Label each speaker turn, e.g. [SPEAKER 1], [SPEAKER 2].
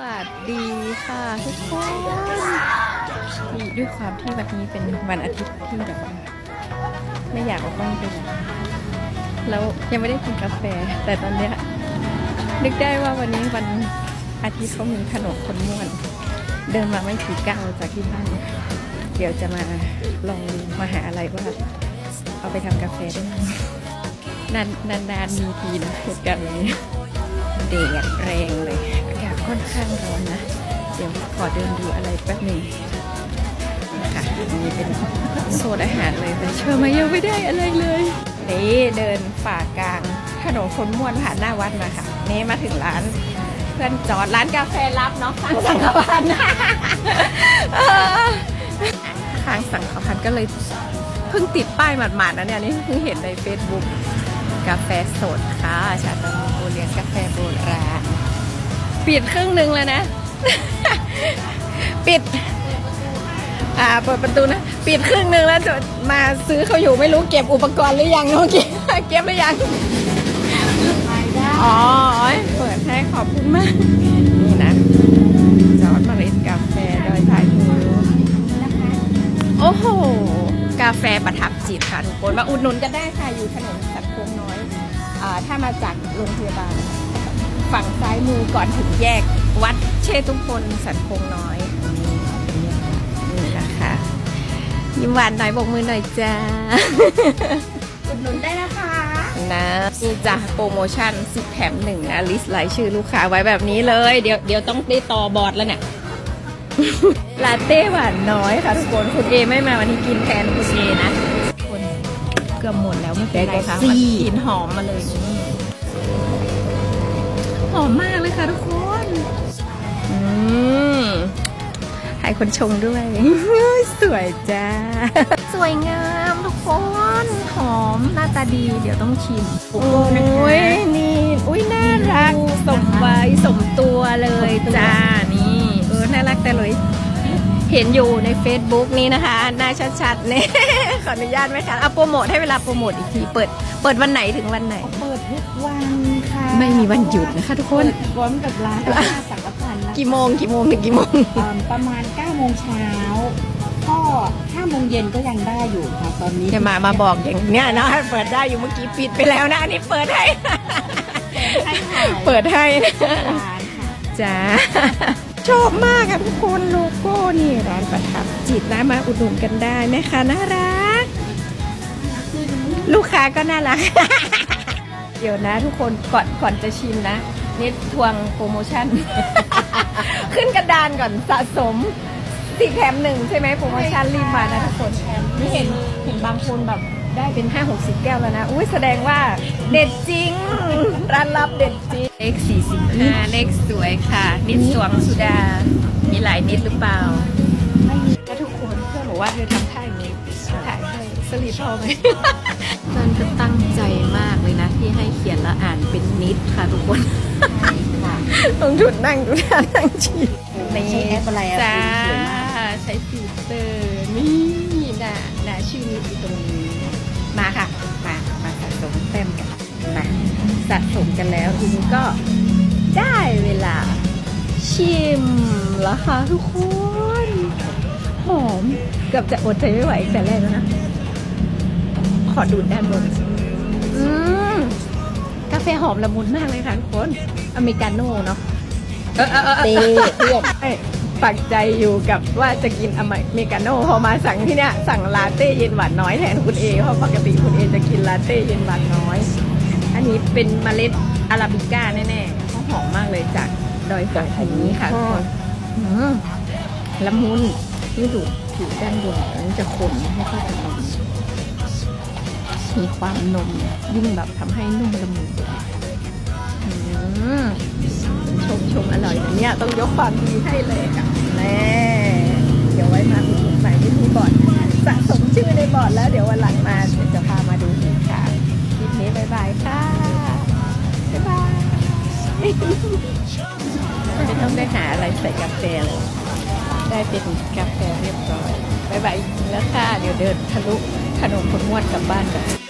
[SPEAKER 1] สวัสดีค่ะทุกคนนี่ด้วยความที่วันนี้เป็นวันอาทิตย์ที่แบบว่าไม่อยากออกบ้านไปไหนแล้วยังไม่ได้กินกาแฟ แต่ตอนเนี้ยนึกได้ว่าวันนี้วันอาทิตย์เขามีขนมคนม่วน เดินมาไม่กี่ก้าวจากที่บ้าน เดี๋ยวจะมาลองมาหาอะไรว่า เอาไปทำกาแฟได้ไหมนานนานๆมีทีนะเหตุการณ์นี้แดดแรงเลย ร้อนนะ เดี๋ยวขอเดินดูอะไรแป๊บหนึ่งนะคะนี่เป็นโซนอาหารเลยแต่เชื่อไหมยังไม่ได้อะไรเลยนี่เดินฝ่ากลางถนนคนม่วนผ่านหน้าวัดมาค่ะ นี่มาถึงร้านเพื่อนจอดร้านกาแฟรับเนาะข้างสังขพันธ์ข้างสังขพันธ์ก็เลยเพิ่งติดป้ายหมาดๆนะเนี่ยนี่เพิ่งเห็นใน Facebook กาแฟสดค่ะชาตามูโอเลียนกาแฟโบราณ ปิดครึ่งหนึ่งแล้วนะ ปิด อ่าเปิดประตูนะ ปิดครึ่งหนึ่งแล้วจะมาซื้อเขาอยู่ไม่รู้เก็บอุปกรณ์หรือยังเมื่อกี้เก็บหรือยัง อ๋อ เปิดให้ขอบคุณมาก นี่นะ จอดมาเล็ดกาแฟโดยไทยมูโอ้โห กาแฟประทับจิตค่ะทุกคน มาอุดหนุนกันได้ค่ะอยู่ถนนสัตว์โค้งน้อย อ่า ถ้ามาจากโรงพยาบาล ฝั่งซ้ายมือก่อนถึงแยกวัดเชตุพนสันโค้งน้อยนี่นะคะยิ้มหวานหน่อยบกมือหน่อยจ้า
[SPEAKER 2] อุดหนุนได้นะคะ
[SPEAKER 1] นะนี่จ้ะโปรโมชั่นสิบแถมหนึ่งนะลิสต์รายชื่อลูกค้าไว้แบบนี้เลย เดี๋ยวเดี๋ยวต้องได้ต่อบอร์ดแล้วเนี่ยลาเต้หวานน้อยค่ะทุกคนคุณเอไม่มาวันนี้กินแทนคุณเอนะคนเกือบหมดแล้วไม่เป็นไรค่ะมันกลิ่นหอมมาเลยนี่ หอมมากเลยค่ะทุกคนอืมให้คนชงด้วย สวยจ้า สวยงามทุกคนหอมหน้าตาดีเดี๋ยวต้องชิมโอ้ยนี่อุ้ยน่ารัก สมวัยสมตัวเลยจ้านี่เออน่ารักแต่เลย เห็นอยู่ใน Facebook นี้นะคะหน้าชัดๆเนี่ยขออนุญาตไหมคะเอาโปรโมทให้เวลาโปรโมทอีกทีเปิด เปิดวันไหนถึงวันไหน
[SPEAKER 2] เปิด ทุกวันค่ะ
[SPEAKER 1] ไม่มีวันหยุดนะคะทุกคน
[SPEAKER 2] เปิดพร้อมกับร้านข้าวสังกพันธ์นะ
[SPEAKER 1] กี่โมงกี่โมงถึงกี่โมง
[SPEAKER 2] เอิ่มประมาณ9โมงเช้าก็5โมงเย็นก็ยังได้อยู่ค่ะตอนนี้
[SPEAKER 1] จะมามาบอกอย่างเนี้ยนะเปิดได้อยู่เมื่อกี้ปิดไปแล้วนะอันนี้เปิดให้
[SPEAKER 2] ให้ขาย
[SPEAKER 1] เปิดให้นะ
[SPEAKER 2] ร้านค่ะ
[SPEAKER 1] จ้าชอบมากอะทุกคนโลโก้นี่ร้านประทับจิตนะมาอุดหนุนกันได้แม่ค้าน่ารัก ลูกค้าก็น่ารักเดี๋ยวนะ ทุกคนก่อนก่อนจะชิมนะนี่ทวงโปรโมชั่น ขึ้นกระดานก่อนสะสมสี่แถมหนึ่งใช่ไหมโปรโมชั่นรีบมานะทุกคนนี่เห็นเห็นบางคนแบบได้เป็นห้าหกสิบแก้วแล้วนะ อุ้ยแสดงว่าเด็ดจริง ร้านลับเด็ดจริง เลขสี่สิบห้าเลขสวยค่ะ นิดสวงสุดา มีหลายนิดหรือเปล่า
[SPEAKER 2] ไม่มี
[SPEAKER 1] ถ้าทุกคนเพื่อนบอกว่าเธอทำท่า ลีพอไหมจันก็ตั้งใจมากเลยนะที่ให้เขียนและอ่านเป็นนิดค่ะทุกคน
[SPEAKER 2] ค่ะ
[SPEAKER 1] ต้องจุดนั่งดูท่านั่งชีด
[SPEAKER 2] ใช้แอปอะไรอะ
[SPEAKER 1] จ้า
[SPEAKER 2] สวยมาก
[SPEAKER 1] ใช้ฟิลเตอร์นี่น่ะน่ะชื่อนิดอยู่ตรงนี้ มาค่ะ มามาสะสมแต้มกันมาสะสมกันแล้วทีนี้ก็ได้เวลาชิมแล้วค่ะทุกคน หอมเกือบจะอดใจไม่ไหวอีกแต่แรกแล้วนะ ขอดูดด้านบนอืมกาแฟหอมละมุนมากเลยค่ะทุกคน อเมริกาโน่เนาะเออเออเออ
[SPEAKER 2] เต้เพื่อน
[SPEAKER 1] ใช่ปักใจอยู่กับว่าจะกินอเมริกาโน่พอมาสั่งที่เนี้ยสั่งลาเต้เย็นหวานน้อยแทนคุณเอเพราะปกติคุณเอจะกินลาเต้เย็นหวานน้อย อันนี้เป็นเมล็ดอาราบิก้าแน่ๆเขาหอมมากเลยจากดอยหอยนี้ค่ะทุกคนอืมละมุนนี่ดูผิวด้านบนอันนี้จะขมไม่ค่อยจะน มีความนมยิ่งแบบทำให้นุ่มละมุนอืมชมชมอร่อยเนี่ยต้องยกความดีให้เลยค่ะแน่เดี๋ยวไว้มาอุดหนุนใหม่ที่มีบอร์ดสะสมชื่อในบอร์ดแล้วเดี๋ยววันหลังมาจะพามาดูอีกค่ะคลิปนี้บายบายค่ะบ๊ายบายไม่ต้องได้หาอะไรใส่กาแฟเลยได้เป็นกาแฟเรียบร้อยบายบายแล้วค่ะ เดี๋ยวเดินทะลุขนมคนมวดกลับบ้านกัน